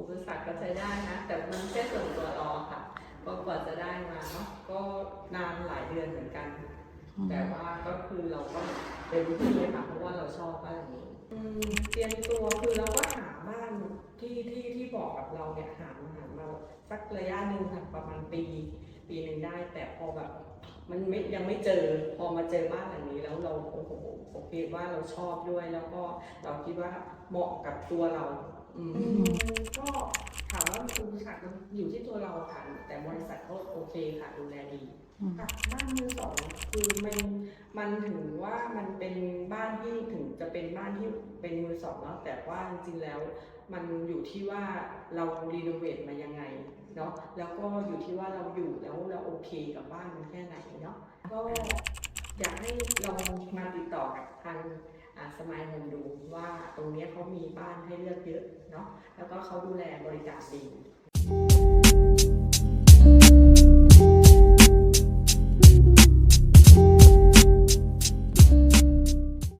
อุปสรรคก็ใช้ได้นะ แต่มันแค่ส่วนตัวรอค่ะก็กว่าจะได้มาเนาะก็นานหลายเดือนเหมือนกัน แต่ว่าก็คือเราก็เรียนที่เลยค่ะเพราะว่าเราชอบบ้านนี้เตรียมตัวคือเราก็หาบ้านที่ที่ที่บอกกับเราเนี่ยหามาหามาสักระยะหนึ่งค่ะประมาณปีปีหนึ่งได้ แต่พอแบบมันไม่ยังไม่เจอพอมาเจอบ้านหลังนี้ แล้วเราโอ้โหโอเคว่าเราชอบด้วยแล้วก็เราคิดว่าเหมาะกับตัวเรา อืมก็ เราค่ะแต่บริษัทก็โอเคค่ะดูแลดีอืมค่ะบ้านมือสองคือมันมันถือว่ามันเป็นบ้านที่ถึงจะเป็นบ้านที่เป็นมือสองแล้วแต่ว่าจริงๆแล้ว มันอยู่ที่ว่าเรารีโนเวทมายังไงเนาะแล้วก็อยู่ที่ว่าเราอยู่แล้วเราโอเคกับบ้านมันแค่ไหนเนาะก็อยากให้ลองมาติดต่อกับทางสมายโฮมดูว่าตรงเนี้ยเขามีบ้านให้เลือกเยอะเนาะแล้วก็เขาดูแลบริการดี